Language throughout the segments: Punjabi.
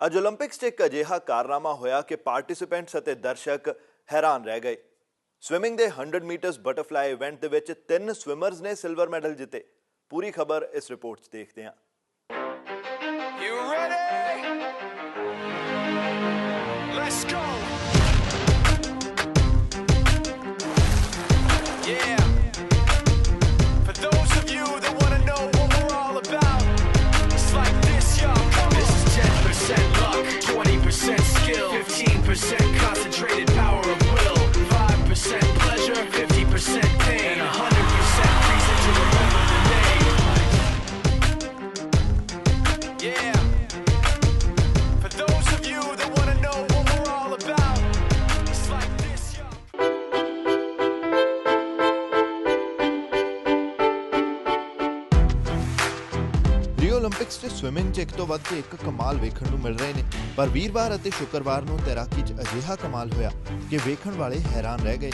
ਅੱਜ 올림픽ਸ 'ਚ ਇੱਕ ਅਜਿਹਾ ਕਾਰਨਾਮਾ ਹੋਇਆ ਕਿ ਪਾਰਟਿਸਿਪੈਂਟਸ ਅਤੇ ਦਰਸ਼ਕ ਹੈਰਾਨ ਰਹਿ ਗਏ। ਸਵਿਮਿੰਗ ਦੇ 100 ਮੀਟਰਸ ਬਟਰਫਲਾਈ ਇਵੈਂਟ ਦੇ ਵਿੱਚ ਤਿੰਨ ਸਵਿਮਰਸ ਨੇ ਸਿਲਵਰ ਮੈਡਲ ਜਿੱਤੇ। ਪੂਰੀ ਖਬਰ ਇਸ ਰਿਪੋਰਟ 'ਚ ਦੇਖਦੇ ਹਾਂ। 올림픽ਸ 'ਚ ਸਵਿਮਿੰਗ 'ਚ ਇੱਕ ਤੋਂ ਵੱਧ ਇੱਕ ਕਮਾਲ ਵੇਖਣ ਨੂੰ ਮਿਲ ਰਹੇ ਨੇ। ਪਰ ਵੀਰਵਾਰ ਅਤੇ ਸ਼ੁੱਕਰਵਾਰ ਨੂੰ ਤੈਰਾਕੀ 'ਚ ਅਜਿਹਾ ਕਮਾਲ ਹੋਇਆ ਕਿ ਵੇਖਣ ਵਾਲੇ ਹੈਰਾਨ ਰਹਿ ਗਏ।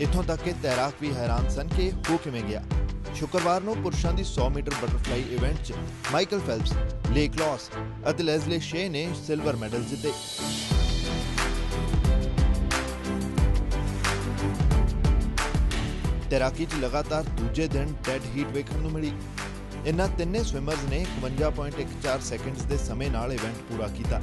ਇੱਥੋਂ ਤੱਕ ਕਿ ਤੈਰਾਕ ਵੀ ਹੈਰਾਨ ਸਨ ਕਿ ਹੋ ਕਿਵੇਂ ਗਿਆ। ਸ਼ੁੱਕਰਵਾਰ ਨੂੰ ਪੁਰਸ਼ਾਂ ਦੀ 100 ਮੀਟਰ ਬਟਰਫਲਾਈ ਇਵੈਂਟ 'ਚ ਮਾਈਕਲ ਫੈਲਪਸ, ਲੇਕ ਲੌਸ ਅਤੇ ਲੈਸਲੇ ਸ਼ੇ ਨੇ ਸਿਲਵਰ ਮੈਡਲ ਜਿੱਤੇ। ਤੈਰਾਕੀ 'ਚ ਲਗਾਤਾਰ ਦੂਜੇ ਦਿਨ ਡੈਡ ਹੀਟ ਵੇਖਣ ਨੂੰ ਮਿਲੀ। ਇਹਨਾਂ ਤਿੰਨੇ ਸਵਿਮਰਜ਼ ਨੇ 51.14 ਸੈਕਿੰਡਸ ਦੇ ਸਮੇਂ ਨਾਲ ਇਵੈਂਟ ਪੂਰਾ ਕੀਤਾ।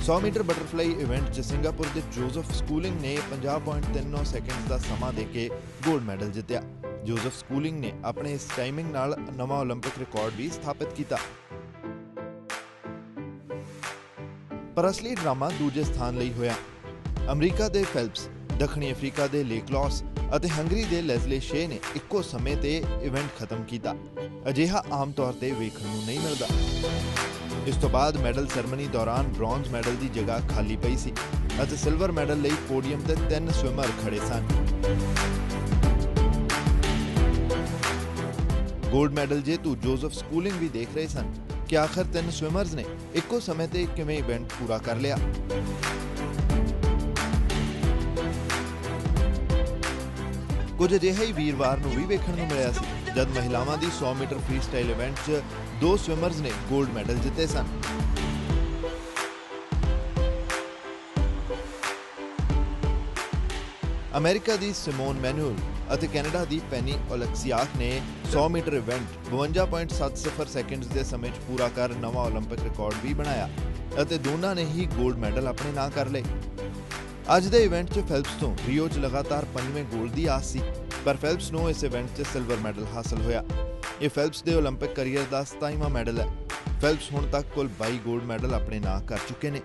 100 ਮੀਟਰ ਬਟਰਫਲਾਈ ਇਵੈਂਟ 'ਚ ਸਿੰਗਾਪੁਰ ਦੇ ਜੋਜ਼ਫ ਸਕੂਲਿੰਗ ਨੇ 50.39 ਸੈਕਿੰਡਸ ਦਾ ਸਮਾਂ ਦੇ ਕੇ 골ਡ ਮੈਡਲ ਜਿੱਤਿਆ। ਜੋਜ਼ਫ ਸਕੂਲਿੰਗ ਨੇ ਆਪਣੇ ਇਸ ਟਾਈਮਿੰਗ ਨਾਲ ਨਵਾਂ 올림픽 ਰਿਕਾਰਡ ਵੀ ਸਥਾਪਿਤ ਕੀਤਾ। ਪਰ ਅਸਲੀ ਡਰਾਮਾ ਦੂਜੇ ਸਥਾਨ ਲਈ ਹੋਇਆ। ਅਮਰੀਕਾ ਦੇ ਫੈਲਪਸ ਦੱਖਣੀ ਅਫਰੀਕਾ ਦੇ ਲੇਕਲੌਸ ਅਤੇ ਹੰਗਰੀ ਦੇ ਲੈਜ਼ਲੇ ਸ਼ੇ ਨੇ ਇੱਕੋ ਸਮੇਂ ਤੇ ਇਵੈਂਟ ਖਤਮ ਕੀਤਾ। ਅਜਿਹਾ ਆਮ ਤੌਰ ਤੇ ਵੇਖਣ ਨੂੰ ਨਹੀਂ ਮਿਲਦਾ। ਇਸ ਤੋਂ ਬਾਅਦ ਮੈਡਲ ਸੈਰੇਮਨੀ ਦੌਰਾਨ ਬ੍ਰੌਂਜ਼ ਮੈਡਲ ਦੀ ਜਗ੍ਹਾ ਖਾਲੀ ਪਈ ਸੀ ਅਤੇ ਸਿਲਵਰ ਮੈਡਲ ਲਈ ਪੋਡੀਅਮ ਤੇ ਤਿੰਨ ਸਵਿਮਰ ਖੜੇ ਸਨ। ਗੋਲਡ ਮੈਡਲ ਜੇਤੂ ਜੋਜ਼ਫ ਸਕੂਲਿੰਗ ਵੀ ਦੇਖ ਰਹੇ ਸਨ ਕਿ ਆਖਰ ਤਿੰਨ ਸਵਿਮਰਸ ਨੇ ਇੱਕੋ ਸਮੇਂ ਤੇ ਕਿਵੇਂ ਇਵੈਂਟ ਪੂਰਾ ਕਰ ਲਿਆ। ਕੁਝ ਅਜਿਹਾ ਹੀ ਵੀਰਵਾਰ ਨੂੰ ਵੀ ਵੇਖਣ ਨੂੰ ਮਿਲਿਆ ਸੀ, ਜਦ ਮਹਿਲਾਵਾਂ ਦੀ 100 ਮੀਟਰ ਫ੍ਰੀ ਸਟਾਈਲ ਇਵੈਂਟ 'ਚ ਦੋ ਸਵਿਮਰਸ ਨੇ 골ਡ ਮੈਡਲ ਜਿੱਤੇ ਸਨ। ਅਮਰੀਕਾ ਦੀ ਸਿਮੋਨ ਮੈਨੂਅਲ ਅਤੇ ਕੈਨੇਡਾ ਦੀ ਪੈਨੀ ਓਲੈਕਸੀਆਕ ਨੇ 100 ਮੀਟਰ ਇਵੈਂਟ 52.70 ਸੈਕਿੰਡਸ ਦੇ ਸਮੇਂ 'ਚ ਪੂਰਾ ਕਰ ਨਵਾਂ 올림픽 ਰਿਕਾਰਡ ਵੀ ਬਣਾਇਆ ਅਤੇ ਦੋਨਾਂ ਨੇ ਹੀ 골ਡ ਮੈਡਲ ਆਪਣੇ ਨਾਂ ਕਰ ਲਏ। ਅੱਜ ਦੇ ਇਵੈਂਟ 'ਚ ਫੈਲਪਸ ਤੋਂ ਰਿਓ 'ਚ ਲਗਾਤਾਰ ਪੰਜਵੇਂ ਗੋਲ ਦੀ ਆਸ ਸੀ, ਪਰ ਫੈਲਪਸ ਨੂੰ ਇਸ ਇਵੈਂਟ 'ਚ ਸਿਲਵਰ ਮੈਡਲ ਹਾਸਲ ਹੋਇਆ। ਇਹ ਫੈਲਪਸ ਦੇ 올림픽 ਕਰੀਅਰ ਦਾ 27ਵਾਂ ਮੈਡਲ ਹੈ। ਫੈਲਪਸ ਹੁਣ ਤੱਕ ਕੁੱਲ 22 ਗੋਲਡ ਮੈਡਲ ਆਪਣੇ ਨਾਂ ਕਰ ਚੁੱਕੇ ਨੇ।